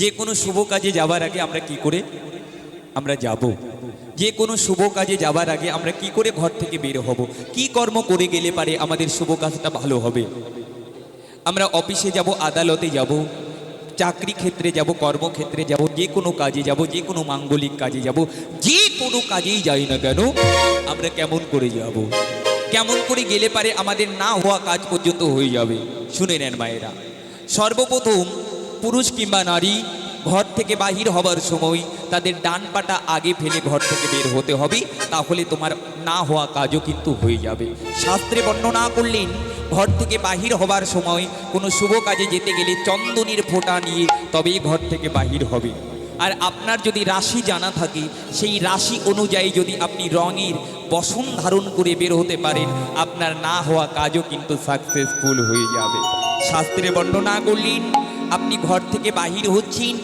যে কোনো শুভ কাজে যাবার আগে আমরা কি করে? আমরা যাব। যে কোনো শুভ কাজে যাবার আগে আমরা কি করে ঘর থেকে বের হব? কি কর্ম করে গেলে পারে আমাদের শুভ কাজটা ভালো হবে? আমরা অফিসে যাব, আদালতে যাব, চাকরি ক্ষেত্রে যাব কর্মক্ষেত্রে যাব, যে কোনো কাজে যাব, যে কোনো মাঙ্গলিক কাজে যাব, যে কোনো কাজেই যাই না কেন, আমরা কেমন করে যাব? কেমন করে গেলে পারে আমাদের না হওয়া কাজ পর্যন্ত হয়ে যাবে? শুনে নেন মায়েরা। সর্বপ্রথম পুরুষ কিংবা নারী, ঘর থেকে বাহির হবার সময় তাদের ডান পাটা আগে ফেলে ঘর থেকে বের হতে হবে, তাহলে তোমার না হওয়া কাজও কিন্তু হয়ে যাবে। শাস্ত্রে বর্ণনা করলেন, ঘর থেকে বাহির হবার সময় কোনো শুভ কাজে যেতে গেলে চন্দনের ফোঁটা নিয়ে তবেই ঘর থেকে বাহির হবে। আর আপনার যদি রাশি জানা থাকে, সেই রাশি অনুযায়ী যদি আপনি রঙের বসন ধারণ করে বের হতে পারেন, আপনার না হওয়া কাজও কিন্তু সাকসেসফুল হয়ে যাবে। শাস্ত্রে বর্ণনা করলেন আপনি ঘর থেকে বাহির হচ্ছেন,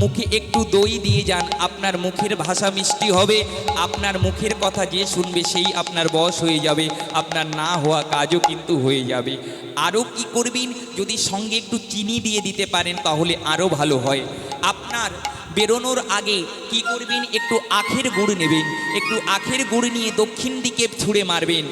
মুখে একটু দই দিয়ে যান, আপনার মুখের ভাষা মিষ্টি হবে, আপনার মুখের কথা যে শুনবে সেই আপনার বশ হয়ে যাবে, আপনার না হওয়া কাজও কিন্তু হয়ে যাবে। আরও কি করবেন? যদি সঙ্গে একটু চিনি দিয়ে দিতে পারেন, তাহলে আরও ভালো হয়। আপনার বেরোনোর আগে কি করবেন? একটু আখের গুড় নেবেন, একটু আখের গুড় নিয়ে দক্ষিণ দিকে ছুঁড়ে মারবেন।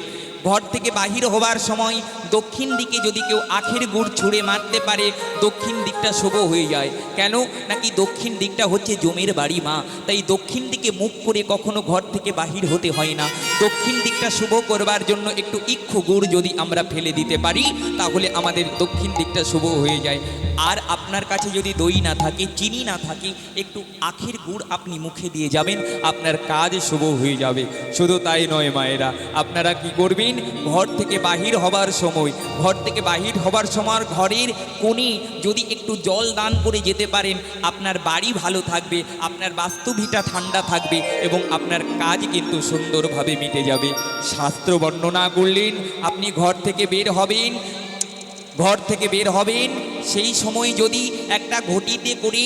ঘর থেকে বাহির হবার সময় দক্ষিণ দিকে যদি কেউ আখের গুড় ছুঁড়ে মারতে পারে, দক্ষিণ দিকটা শুভ হয়ে যায়। কেন? নাকি দক্ষিণ দিকটা হচ্ছে জমির বাড়ি, মা? তাই দক্ষিণ দিকে মুখ করে কখনো ঘর থেকে বাহির হতে হয় না। দক্ষিণ দিকটা শুভ করবার জন্য একটু ইক্ষু গুড় যদি আমরা ফেলে দিতে পারি, তাহলে আমাদের দক্ষিণ দিকটা শুভ হয়ে যায়। আর আপনার কাছে যদি দই না থাকে, চিনি না থাকে, একটু আখের গুড় আপনি মুখে দিয়ে যাবেন, আপনার কাজ শুভ হয়ে যাবে। শুধু তাই নয়, মায়েরা, আপনারা কি করবেন? ঘর থেকে বাহির হবার সময়। ঘর থেকে বাহির হবার সময় ঘরের কোণে যদি একটু জল দান করে যেতে পারেন, আপনার বাড়ি ভালো থাকবে, আপনার বাস্তুভিটা ঠান্ডা থাকবে এবং আপনার কাজ কিন্তু সুন্দরভাবে মিটে যাবে। শাস্ত্র বর্ণনা করলেন, আপনি ঘর থেকে বের হবেন, ঘর থেকে বের হবেন সেই সময় যদি একটা ঘটিতে করে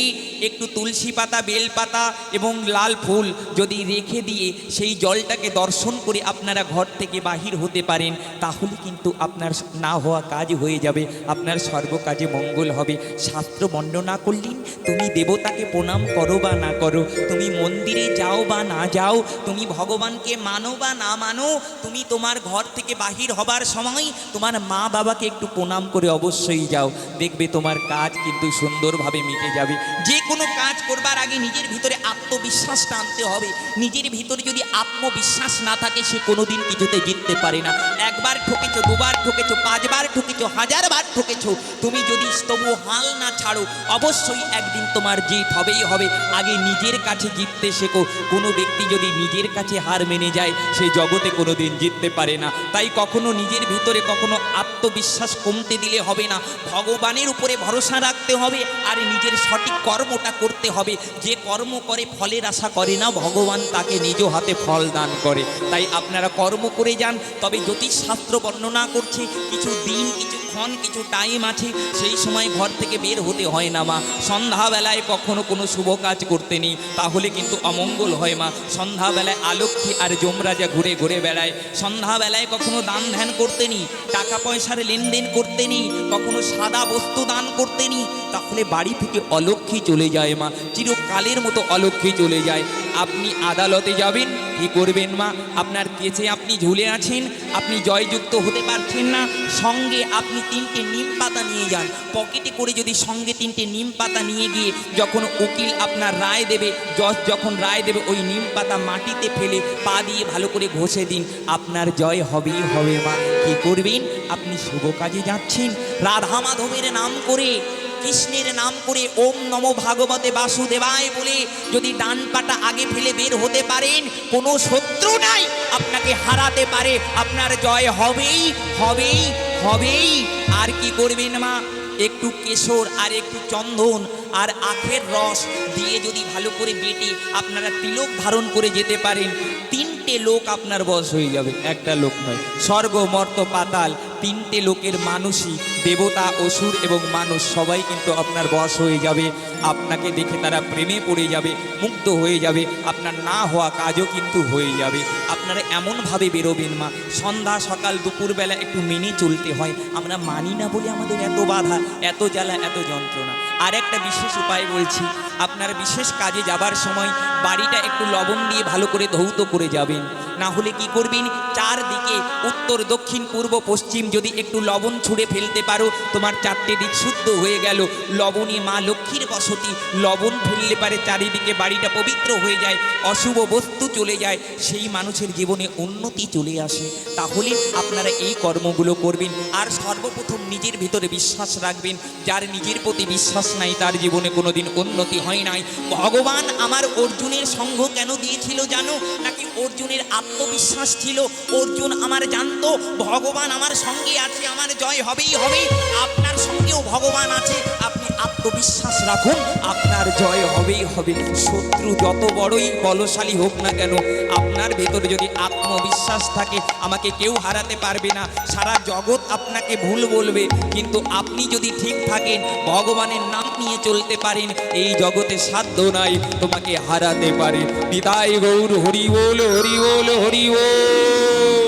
একটু তুলসী পাতা, বেল পাতা এবং লাল ফুল যদি রেখে দিয়ে সেই জলটাকে দর্শন করে আপনারা ঘর থেকে বাহির হতে পারেন, তাহলে কিন্তু আপনার না হওয়া কাজ হয়ে যাবে, আপনার সর্বকাজে মঙ্গল হবে। শাস্ত্র বর্ণনা করলেন, তুমি দেবতাকে প্রণাম করো বা না করো, তুমি মন্দিরে যাও বা না যাও, তুমি ভগবানকে মানো বা না মানো, তুমি তোমার ঘর থেকে বাহির হবার সময় তোমার মা বাবাকে একটু প্রণাম করে অবশ্যই যাও। দেখবে তোমার কাজ কিন্তু সুন্দরভাবে মিটে যাবে। যে কোনো কাজ করবার আগে নিজের ভিতরে আত্মবিশ্বাসটা আনতে হবে। নিজের ভিতরে যদি আত্মবিশ্বাস না থাকে, সে কোনোদিন কিছুতে জিততে পারে না। একবার ঠকেছো, দুবার ঠকেছো, পাঁচবার ঠকেছো, হাজারবার ঠকেছো, তুমি যদি তবু হাল না ছাড়ো, অবশ্যই একদিন তোমার জিত হবেই হবে। আগে নিজের কাছে জিততে শেখো। কোনো ব্যক্তি যদি নিজের কাছে হার মেনে যায়, সে জগতে কোনো দিন জিততে পারে না। তাই কখনো নিজের ভিতরে কখনো আত্মবিশ্বাস কমতে দিলে হবে না। ভগবানের উপরে ভরসা রাখতে হবে, আর নিজের সঠিক কর্মটা করতে হবে। যে কর্ম করে ফলের আশা করে না, ভগবান তাকে নিজ হাতে ফল দান করে। তাই আপনারা কর্ম করে যান, তবে জ্যোতিষশাস্ত্র বর্ণনা করছে, কিছু দিন, কিছু ক্ষণ, কিছু টাইম আছে, সেই সময় ঘর থেকে বের হতে হয় না মা। সন্ধ্যাবেলায় কখনো কোনো শুভ কাজ করতে নেই, তাহলে কিন্তু অমঙ্গল হয় মা। সন্ধ্যাবেলায় আলক্ষী আর যমরাজা ঘুরে ঘুরে বেড়ায়। সন্ধ্যাবেলায় কখনো দান ধ্যান করতে নি টাকা পয়সার লেনদেন করতে নি কখনো সাদা বস্তু দান করতে নি তাহলে বাড়ি থেকে অলক্ষী চলে যায় মা, চিরকালের মতো অলক্ষী চলে যায়। আপনি আদালতে যাবেন, কি করবেন মা? আপনার কেছে আপনি ঝুলে আছেন, আপনি জয়যুক্ত হতে পারছেন না, সঙ্গে আপনি তিনটে নিম পাতা নিয়ে যান। পকেটে করে যদি সঙ্গে তিনটে নিম পাতা নিয়ে গিয়ে যখন উকিল আপনার রায় দেবে, জজ যখন রায় দেবে, ওই নিম পাতা মাটিতে ফেলে পা দিয়ে ভালো করে ঘষে দিন, আপনার জয় হবেই হবে মা। কি করবেন? আপনি শুভ কাজে যাচ্ছেন। রাধা মাধবের নাম করে, কৃষ্ণের নাম করে ওম নম ভাগবতে বাসুদেবায় বলে যদি ডান পাটা আগে ফেলে বের হতে পারেন, কোনো শত্রু নাই, আপনাকে হারাতে পারে, আপনার জয় হবেই হবেই হবেই। আর কি করবেন মা? একটু কেশর আর একটু চন্দন আর আখের রস দিয়ে যদি ভালো করে বেটে আপনারা তিলক ধারণ করে যেতে পারেন। তিনটে লোক আপনার বশ হয়ে যাবে, একটা লোক নয়। স্বর্গ, মর্ত, পাতাল, তিনটে লোকের মানুষই দেবতা, অসুর এবং মানুষ, সবাই কিন্তু আপনার বশ হয়ে যাবে। আপনাকে দেখে তারা প্রেমে পড়ে যাবে, মুগ্ধ হয়ে যাবে। আপনার না হওয়া কাজও কিন্তু হয়ে যাবে। আপনারা এমনভাবে বেরোবেন মা, সন্ধ্যা, সকাল, দুপুরবেলা একটু মেনে চলতে হয়। আমরা মানি না বলে আমাদের এত বাধা, এত জ্বালা, এত যন্ত্রণা। আর একটা বিশেষ উপায় বলছি। আপনার বিশেষ কাজে যাবার সময় বাড়িটা একটু লবণ দিয়ে ভালো করে ধৌত করে যাবেন। না হলে কি করবেন? চারদিকে উত্তর, দক্ষিণ, পূর্ব, পশ্চিম যদি একটু লবণ ছুঁড়ে ফেলতে পারো, তোমার চারটে দিক শুদ্ধ হয়ে গেল। লবণে মা লক্ষ্মীর বসতি, লবণ ফেললে পারে চারিদিকে বাড়িটা পবিত্র হয়ে যায়, অশুভ বস্তু চলে যায়, সেই মানুষের জীবনে উন্নতি চলে আসে। তাহলে আপনারা এই কর্মগুলো করবেন। আর সর্বপ্রথম নিজের ভিতরে বিশ্বাস রাখবেন, যার নিজের প্রতি বিশ্বাস নাই, তার জীবনে কোনোদিন উন্নতি হয় নাই। ভগবান আমার অর্জুনের সঙ্গ কেন দিয়েছিল জানো? নাকি অর্জুনের আত্মবিশ্বাস ছিল। অর্জুন আমার জানতো, ভগবান আমার সঙ্গে আছে, আমার জয় হবেই হবে। আপনার সঙ্গেও ভগবান আছে, আপনি আত্মবিশ্বাস রাখুন, আপনার জয় হবেই হবে। শত্রু যত বড়ই বলশালী হোক না কেন, আপনার ভেতরে যদি আত্মবিশ্বাস থাকে, আমাকে কেউ হারাতে পারবে না। সারা জগৎ আপনাকে ভুল বলবে, কিন্তু আপনি যদি ঠিক থাকেন, ভগবানের নাম নিয়ে চলতে পারেন, এই জগতে সাধ্য নাই তোমাকে হারাতে পারে। নিতাই গৌর, হরি বল হরি বল হরি বল।